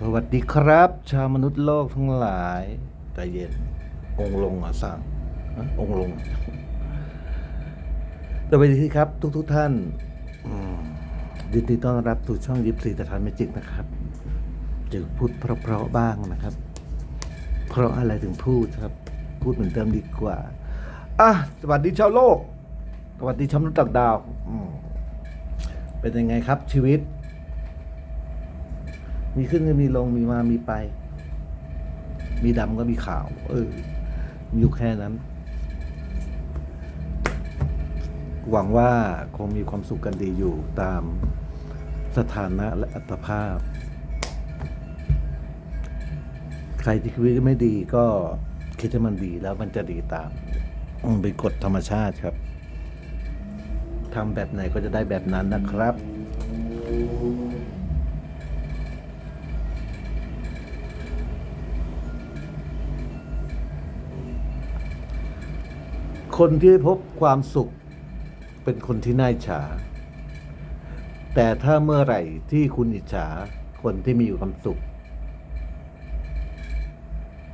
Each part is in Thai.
สวัสดีครับ ชาวมนุษย์โลกทั้งหลายใจเย็น องลงอะสั่งองลงสวัสดีครับ ทุกทุกท่านยินดีต้อนรับสู่ช่องยิปซีตะทานเมจิกนะครับจะพูดเพราะๆบ้างนะครับ เพราะอะไรถึงพูดครับ พูดเหมือนเดิมดีกว่าอะสวัสดีชาวโลก สวัสดีชาวมนุษย์ต่างดาวเป็นยังไงครับชีวิต มีขึ้นก็มีลงมีมามีไป มีดำก็มีขาว เออมีอยู่แค่นั้น หวังว่าคงมีความสุขกันดีอยู่ตามสถานะและอัตภาพ ใครที่ชีวิตไม่ดีก็คิดให้มันดีแล้วมันจะดีตามอืมเป็นกฎธรรมชาติครับทำแบบไหนก็จะได้แบบนั้นนะครับ คนที่พบความสุขเป็นคนที่น่าอิจฉา แต่ถ้าเมื่อไหร่ที่คุณอิจฉาคนที่มีความสุข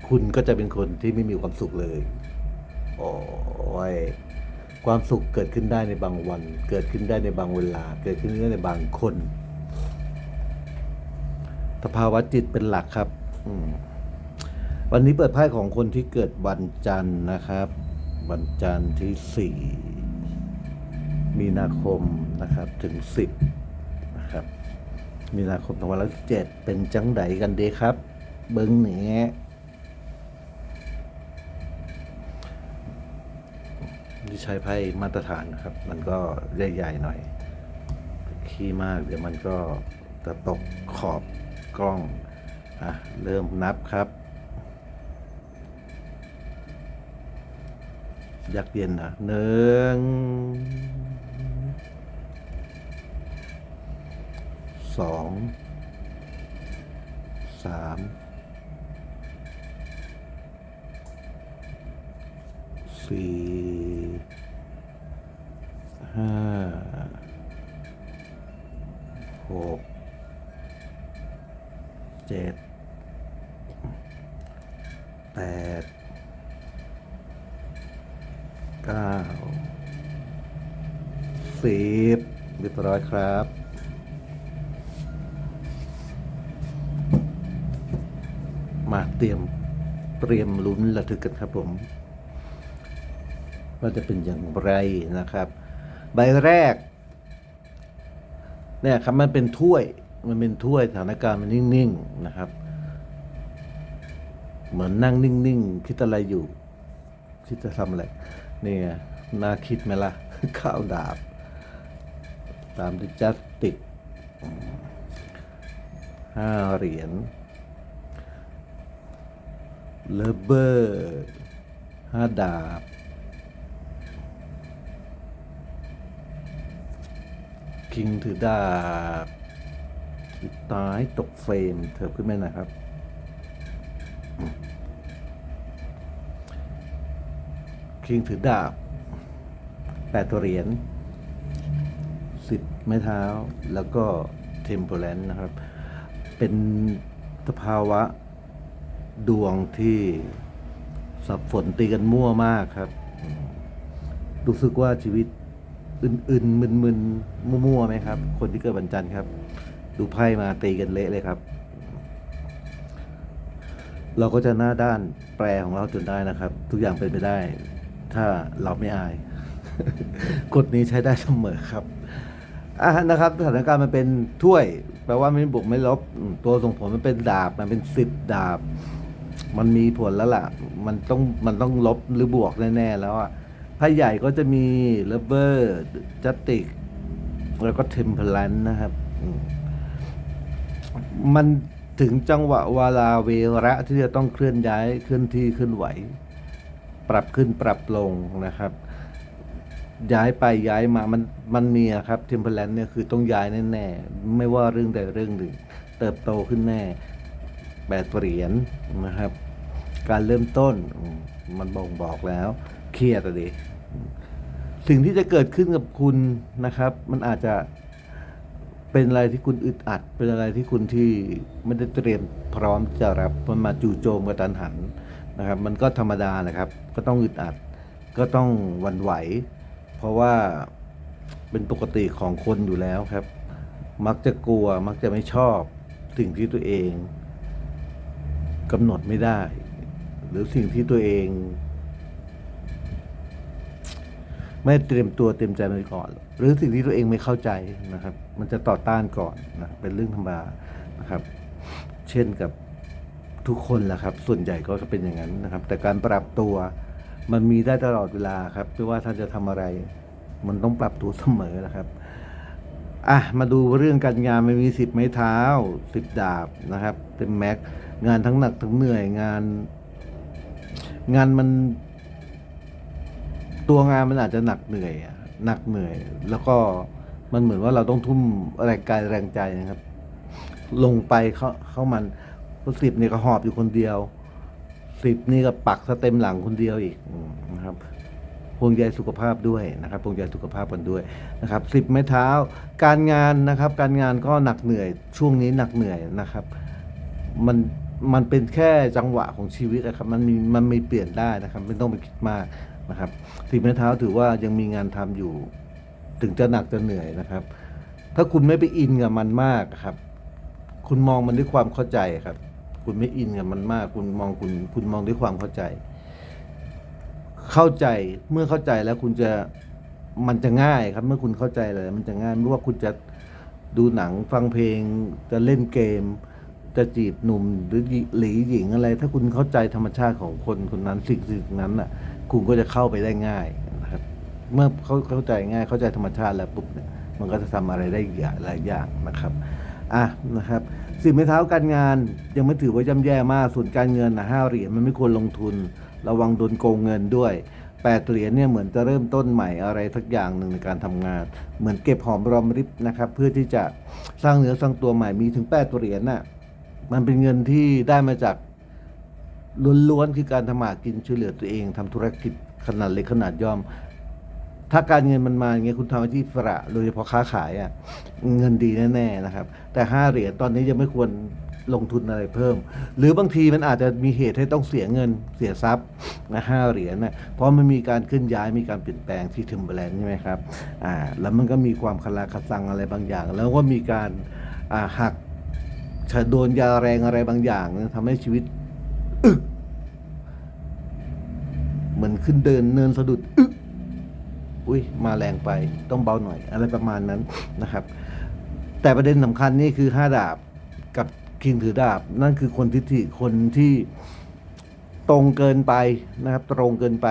คุณก็จะเป็นคนที่ไม่มีความสุขเลย โอ้ยความสุขเกิดขึ้นได้ในบางวัน เกิดขึ้นได้ในบางเวลา เกิดขึ้นได้ในบางคน สภาวะจิตเป็นหลักครับ วันนี้เปิดไพ่ของคนที่เกิดวันจันทร์นะครับ วันจันทร์ที่สี่มีนาคมนะครับถึงสิบนะครับ มีนาคมสองพันเจ็ดเป็นจังไดกันเดครับ เบิ้งแหนที่ใช้ไพ่มาตรฐานนะครับ มันก็ใหญ่ๆหน่อย ขี้มากเดี๋ยวมันก็จะตกขอบกล้อง อะ เริ่มนับครับ อยากเรียนนะหนึ่งสองสามสี่ห้าหกเจ็ดแปด เก้าสิบเร้อยครับ มาเตรียมเตรียมลุ้นระทึกกันครับผม ว่าจะเป็นอย่างไรนะครับ ใบแรกเนี่ยครับมันเป็นถ้วยมันเป็นถ้วยสถานการณ์มันนิ่งๆนะครับ เหมือนนั่งนิ่งๆคิดอะไรอยู่ คิดจะทำอะไรนี่ไงน่าคิดไหมล่ะข้าวดาบ ตามที่จัดติดห้าเหรียญเลเบอร์ห้าดาบคิงถือดาบตายตกเฟรมเถิบขึ้นไหมนะครับ คิงถือดาบแปดเหรียญ สิบไม้เท้า แล้วก็เทมเพลนนะครับ เป็นสภาวะดวงที่สับฝนตีกันมั่วมากครับ รู้สึกว่าชีวิตอื่นๆมึนๆมั่วๆไหมครับ คนที่เกิดวันจันทร์ครับ ดูไพ่มาตีกันเละเลยครับ เราก็จะหน้าด้านแปรของเราจนได้นะครับ ทุกอย่างเป็นไปได้ ถ้าเราไม่อาย กฎนี้ใช้ได้เสมอครับ อะนะครับสถานการณ์มันเป็นถ้วย แปลว่าไม่บวกไม่ลบอืมตัวส่งผลมันเป็นดาบมันเป็นสิบดาบ มันมีผลแล้วล่ะ มันต้องมันต้องลบหรือบวกแน่ๆแล้วอะไพ่ใหญ่ก็จะมีเลเบอร์จัตติก แล้วก็เทมเพลันนะครับอืมมันถึงจังหวะเวลาเวระที่จะต้องเคลื่อนย้ายเคลื่อนที่เคลื่อนไหว ปรับขึ้นปรับลงนะครับ ย้ายไปย้ายมามันมันมีอะครับเทมเพลนเนี่ยคือต้องย้ายแน่ๆไม่ว่าเรื่องใดเรื่องหนึ่ง เติบโตขึ้นแน่แปดเหรียญนะครับ การเริ่มต้นมันบ่งบอกแล้ว เครียดอะดิสิ่งที่จะเกิดขึ้นกับคุณนะครับ มันอาจจะเป็นอะไรที่คุณอึดอัด เป็นอะไรที่คุณที่ไม่ได้เตรียมพร้อมจะรับมันมาจู่โจมกระตันหันนะครับ มันก็ธรรมดาแหละครับ ก็ต้องอึดอัด ก็ต้องวันไหว เพราะว่าเป็นปกติของคนอยู่แล้วครับ มักจะกลัวมักจะไม่ชอบสิ่งที่ตัวเองกำหนดไม่ได้ หรือสิ่งที่ตัวเอง ไม่เตรียมตัวเตรียมใจมาก่อน หรือสิ่งที่ตัวเองไม่เข้าใจนะครับ มันจะต่อต้านก่อนนะเป็นเรื่องธรรมดานะครับ เช่นกับทุกคนแหละครับ ส่วนใหญ่ก็จะเป็นอย่างนั้นนะครับ แต่การปรับตัว มันมีได้ตลอดเวลาครับไม่ว่าท่านจะทำอะไร มันต้องปรับตัวเสมอนะครับอะมาดูเรื่องการงานไม่มีสิบไม้เท้าสิบดาบนะครับเป็นแม็กงานทั้งหนักทั้งเหนื่อยงาน งานมัน ตัวงานมันอาจจะหนักเหนื่อยหนักเหนื่อย แล้วก็มันเหมือนว่าเราต้องทุ่มแรงกายแรงใจนะครับ ลงไปเขาเขามันสิบนี่ก็หอบอยู่คนเดียว สิบนี่ก็ปักสเต็มหลังคนเดียวอีกนะครับพวงใยสุขภาพด้วยนะครับพวงใยสุขภาพกันด้วยนะครับสิบไม้เท้า การงานนะครับ การงานก็หนักเหนื่อยช่วงนี้หนักเหนื่อยนะครับ มันมันเป็นแค่จังหวะของชีวิตนะครับ มันมีมันไมีเปลี่ยนได้นะครับไม่ต้องไปคิดมากนะครับสิบไม้เท้าถือว่ายังมีงานทำอยู่ ถึงจะหนักจะเหนื่อยนะครับ ถ้าคุณไม่ไปอินกับมันมากครับ คุณมองมันด้วยความเข้าใจครับ คุณไม่อินกับมันมาก คุณมองคุณ คุณมองด้วยความเข้าใจ เข้าใจเมื่อเข้าใจแล้วคุณจะมันจะง่ายครับ เมื่อคุณเข้าใจเลยมันจะง่ายไม่ว่าคุณจะดูหนังฟังเพลง จะเล่นเกม จะจีบหนุ่มหรือหลีหญิงอะไร ถ้าคุณเข้าใจธรรมชาติของคนคนนั้นสิ่งสิ่งนั้นน่ะ คุณก็จะเข้าไปได้ง่ายนะครับ เมื่อเขาเข้าใจง่ายเข้าใจธรรมชาติแล้วปุ๊บเนี่ยมันก็จะทำอะไรได้อีกหลายอย่างนะครับ อะนะครับ สิ่งไม่เท้าการงานยังไม่ถือว่าย่ำแย่มาก ส่วนการเงินนะห้าเหรียญมันไม่ควรลงทุน ระวังโดนโกงเงินด้วยแปดเหรียญเนี่ยเหมือนจะเริ่มต้นใหม่อะไรทักอย่างหนึ่งในการทำงาน เหมือนเก็บหอมรอมริบนะครับ เพื่อที่จะสร้างเนื้อสร้างตัวใหม่มีถึงแปดเหรียญน่ะมันเป็นเงินที่ได้มาจากล้วนๆคือการทำมาหากินช่วยเหลือตัวเองทำธุรกิจขนาดเล็กขนาดย่อม ถ้าการเงินมันมาอย่างเงี้ยคุณทำอาชีพอิสระโดยเฉพาะค้าขายอะ่ะเงินดีแน่ๆนะครับ แต่ห้าเหรียญตอนนี้ยังไม่ควรลงทุนอะไรเพิ่ม หรือบางทีมันอาจจะมีเหตุให้ต้องเสียเงินเสียทรัพย์นะห้าเหรียญนะเพราะมันมีการขึ้นย้ายมีการเปลี่ยนแปลงที่ทิมเบอร์แลนด์ใช่ไหมครับอ่าแล้วมันก็มีความคลาคสังอะไรบางอย่าง แล้วก็มีการอ่าหักโดนยาแรงอะไรบางอย่างนะทำให้ชีวิตอึเหมือนขึ้นเดินเนินสะดุดอึก อุ้ยมาแรงไปต้องเบาหน่อย อะไรประมาณนั้นนะครับ แต่ประเด็นสำคัญนี่คือห้าดาบกับคิงถือดาบ นั่นคือคนทิฐิคนที่ตรงเกินไปนะครับ ตรงเกินไป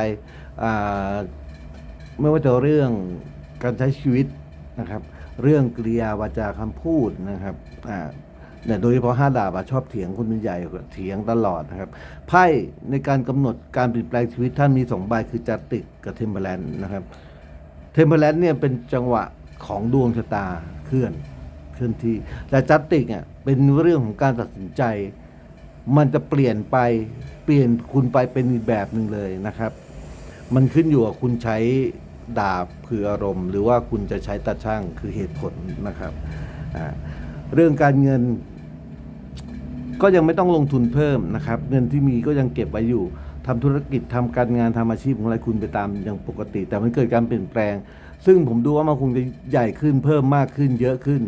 ไม่ว่าจะเรื่องการใช้ชีวิตนะครับ เรื่องกริยาวาจาคำพูดนะครับอ่าเนี่ยโดยเฉพาะห้าดาบชอบเถียงคนเป็นใหญ่เถียงตลอดนะครับไพ่ในการกำหนดการเปลี่ยนแปลงชีวิตท่านมีสองใบคือจัตติกกับเทมเ e อร์แลนด์นะครับ เทมเ e อร์แลนเนี่ยเป็นจังหวะของดวงชะตาเคลื่อนเคลื่อนที่ แต่จัตติกอะเป็นเรื่องของการตัดสินใจ มันจะเปลี่ยนไปเปลี่ยนคุณไปเป็นอีกแบบหนึ่งเลยนะครับ มันขึ้นอยู่กับคุณใช้ดาบคืออารมณ์ หรือว่าคุณจะใช้ตาช่างคือเหตุผลนะครับเรื่องการเงินก็ยังไม่ต้องลงทุนเพิ่มนะครับ เงินที่มีก็ยังเก็บไว้อยู่ ทำธุรกิจทำการงานทำอาชีพของอะไรคุณไปตามอย่างปกติ แต่มันเกิดการเปลี่ยนแปลง ซึ่งผมดูว่ามันคงจะใหญ่ขึ้นเพิ่มมากขึ้นเยอะขึ้น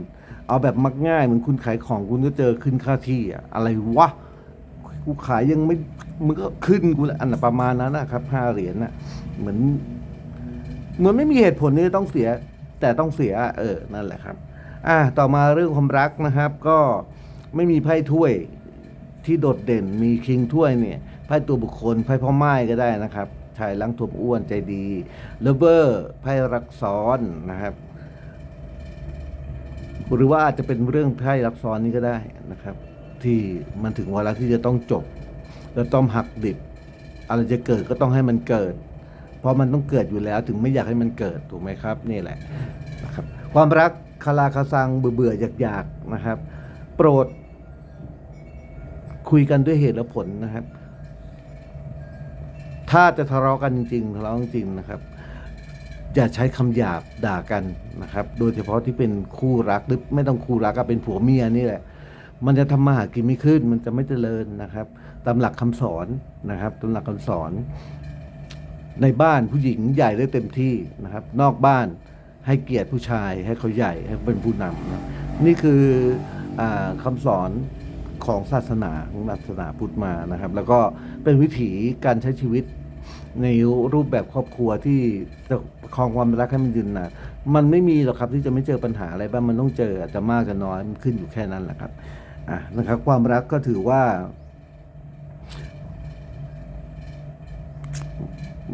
เอาแบบมักง่ายเหมือนคุณขายของคุณก็เจอขึ้นค่าที่อะอะไรวะกูขายยังไม่มันก็ขึ้นกูอันประมาณนั้นนะครับห้าเหรียญน่ะเหมือนเหมือนไม่มีเหตุผลที่ต้องเสีย แต่ต้องเสียเออนั่นแหละครับ อะต่อมาเรื่องความรักนะครับ ก็ไม่มีไพ่ถ้วยที่โดดเด่นมีคิงถ้วยเนี่ย พ่ตัวบุคคลไพ่พ่อไม้ก็ได้นะครับชายลังทวมอ้วนใจดีเลเวอร์ไพ่รักซ้อนนะครับ หรือว่าอาจจะเป็นเรื่องไพ่รักซ้อนนี้ก็ได้นะครับ ที่มันถึงเวลาที่จะต้องจบแล้วต้องหักดิบอะไรจะเกิดก็ต้องให้มันเกิด เพราะมันต้องเกิดอยู่แล้วถึงไม่อยากให้มันเกิดถูกไหมครับ นี่แหละนะครับ ความรักคาราคาซังเบื่อเบื่อๆอยากๆนะครับ โปรด คุยกันด้วยเหตุและผลนะครับ ถ้าจะทะเลาะกันจริงๆทะเลาะจริงนะครับ อย่าใช้คำหยาบด่ากันนะครับ โดยเฉพาะที่เป็นคู่รักหรือไม่ต้องคู่รักก็เป็นผัวเมียนี่แหละ มันจะทำมาหากินไม่ขึ้น มันจะไม่เจริญนะครับ ตามหลักคำสอนนะครับตามหลักคำสอน ในบ้านผู้หญิงใหญ่ได้เต็มที่นะครับ นอกบ้านให้เกียรติผู้ชายให้เขาใหญ่ให้เป็นผู้นำนะนี่คืออคำสอนของศาสนาของศาสนาพุทธมานะครับ แล้วก็เป็นวิถีการใช้ชีวิต ในรูปแบบครอบครัวที่จะครองความรักให้มันยืนนานมันไม่มีหรอกครับที่จะไม่เจอปัญหาอะไรบ้างมันต้องเจออาจจะมากจะน้อยมันขึ้นอยู่แค่นั้นแหละครับอะนะครับ ความรักก็ถือว่า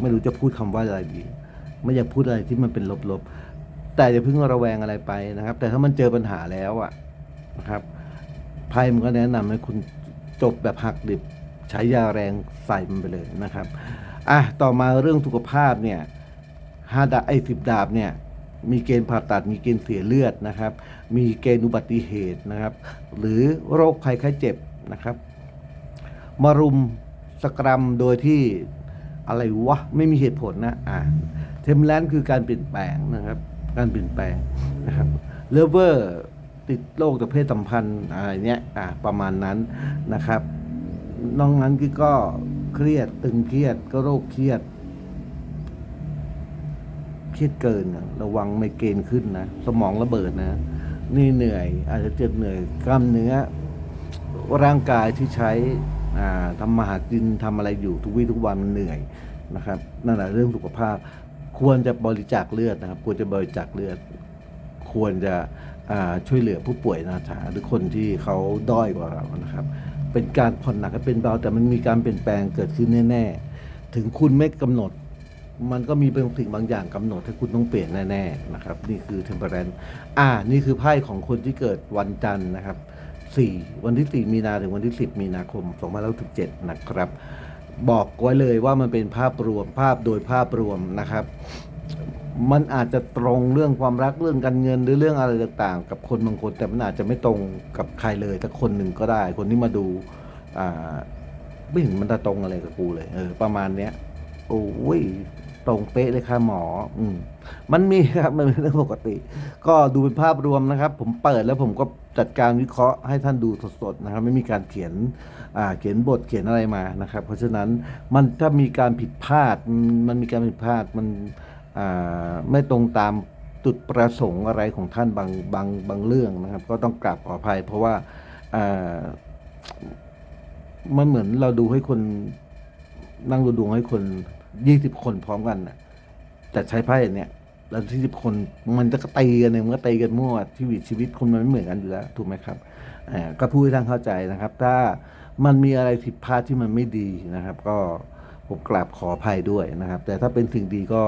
ไม่รู้จะพูดคำว่าอะไรดี ไม่อยากพูดอะไรที่มันเป็นลบๆแต่อย่าเพิ่งระแวงอะไรไปนะครับ แต่ถ้ามันเจอปัญหาแล้วอะนะครับไพ่มันก็แนะนำให้คุณจบแบบหักดิบใช้ยาแรงใส่มันไปเลยนะครับ อะต่อมาเรื่องสุขภาพเนี่ยห้าดาบไอ้สิบดาบเนี่ยมีเกณฑ์ผ่าตัดมีเกณฑ์เสียเลือดนะครับ มีเกณฑ์อุบัติเหตุนะครับ หรือโรคภัยไข้เจ็บนะครับ มารุมสกรัมโดยที่อะไรวะไม่มีเหตุผลนะอ่าเทมแลนคือการเปลี่ยนแปลงนะครับ การเปลี่ยนแปลงนะครับเลเวอร์ติดโรคจากเพศสัมพันธ์อะไรเนี้ยอ่าประมาณนั้นนะครับนอกนั้นคือก็ เครียดตึงเครียดก็โรคเครียด เครียดเกินระวังไมเกรนขึ้นนะสมองระเบิดนะ นี่เหนื่อย อาจจะเจ็บเหนื่อยกล้ามเนื้อ ร่างกายที่ใช้ทำมาหากินทำอะไรอยู่ทุกวี่ทุกวันมันเหนื่อยนะครับนั่นแหละเรื่องสุขภาพ ควรจะบริจาคเลือดนะครับ ควรจะบริจาคเลือด ควรจะช่วยเหลือผู้ป่วยนาถาหรือคนที่เขาด้อยกว่าเรานะครับ เป็นการผ่อนหนักให้เป็นเบา แต่มันมีการเปลี่ยนแปลงเกิดขึ้นแน่ๆ ถึงคุณไม่กำหนด มันก็มีเป็นสิ่งบางอย่างกำหนดให้คุณต้องเปลี่ยนแน่ๆนะครับ นี่คือ temperance อ่า นี่คือไพ่ของคนที่เกิดวันจันทร์นะครับ4วันที่4มีนาถึงวันที่10มีนาคม2567นะครับ บอกไว้เลยว่ามันเป็นภาพรวมภาพโดยภาพรวมนะครับ มันอาจจะตรงเรื่องความรักเรื่องการเงินหรือเรื่องอะไรต่างๆ กับคนบางคนแต่มันอาจจะไม่ตรงกับใครเลยแต่คนหนึ่งก็ได้ คนที่มาดูอ่าไม่เห็นมันจะตรงอะไรกับกูเลยเออประมาณเนี้ยโอ้ยตรงเป๊ะเลยค่ะหมอ อืมมันมีครับมันเป็นเรื่องปกติ ก็ดูเป็นภาพรวมนะครับ ผมเปิดแล้วผมก็จัดการวิเคราะห์ให้ท่านดูสดๆนะครับ ไม่มีการเขียนอ่าเขียนบทเขียนอะไรมานะครับ เพราะฉะนั้นมันถ้ามีการผิดพลาดมันมีการผิดพลาดมัน ไม่ตรงตามจุดประสงค์อะไรของท่านบางบางบางเรื่องนะครับ ก็ต้องกราบขออภัย เพราะว่ามันเหมือนเราดูให้คนนั่งดูดวงให้คนยี่สิบคนพร้อมกันน่ะแต่ใช้ไพ่เนี่ยแล้วที่สิบคนมันจะตีกันเนี่ยมันก็ตีกันมั่วชีวิตชีวิตคนมันไม่เหมือนกันอยู่แล้วถูกไหมครับก็พูดให้ท่านเข้าใจนะครับ ถ้ามันมีอะไรผิดพลาดที่มันไม่ดีนะครับ ก็ ผมกราบขออภัยด้วยนะครับ แต่ถ้าเป็นสิ่งดีก็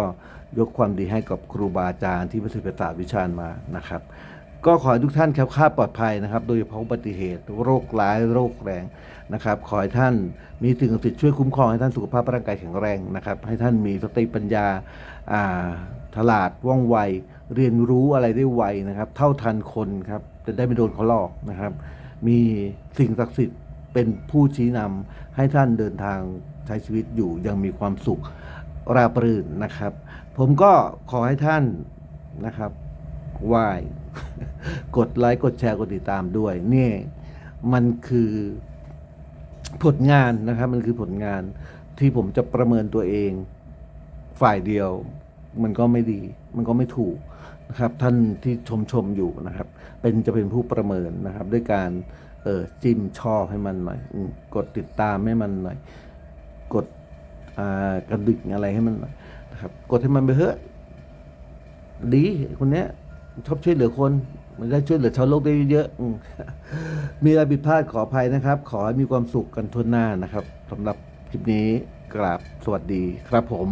ยกความดีให้กับครูบาอาจารย์ที่ประสิทธิศาสตร์วิชาญมานะครับ ก็ขอให้ทุกท่านแคล้วคลาดปลอดภัยนะครับ โดยเฉพาะอุบัติเหตุ โรคร้ายโรคแรงนะครับ ขอให้ท่านมีสิ่งศักดิ์สิทธิ์ช่วยคุ้มครองให้ท่านสุขภาพร่างกายแข็งแรงนะครับ ให้ท่านมีสติปัญญาอ่าฉลาดว่องไวเรียนรู้อะไรได้ไวนะครับ เท่าทันคนครับจะได้ไม่โดนเขาหลอกนะครับ มีสิ่งศักดิ์สิทธิ์ เป็นผู้ชี้นำให้ท่านเดินทางใช้ชีวิตอยู่ยังมีความสุขราบรื่นนะครับ ผมก็ขอให้ท่านนะครับไหว้กดไลค์กดแชร์กดติดตามด้วยนี่มันคือผลงานนะครับ มันคือผลงานที่ผมจะประเมินตัวเองฝ่ายเดียว มันก็ไม่ดี มันก็ไม่ถูกนะครับ ท่านที่ชมชมอยู่นะครับ เป็นจะเป็นผู้ประเมินนะครับ ด้วยการ เออจิ้มชอบให้มันหน่อยอกดติดตามให้มันหน่อย กดกระดิ่งอะไรให้มันหน่อยนะครับ กดให้มันไปเถอะดีคนเนี้ยชอบช่วยเหลือคนมันได้ช่วยเหลือชาวโลกได้เยอะมมีอะไรผิดพลาดขออภัยนะครับ ขอให้มีความสุขกันทั่วหน้านะครับสำหรับคลิปนี้กราบสวัสดีครับผม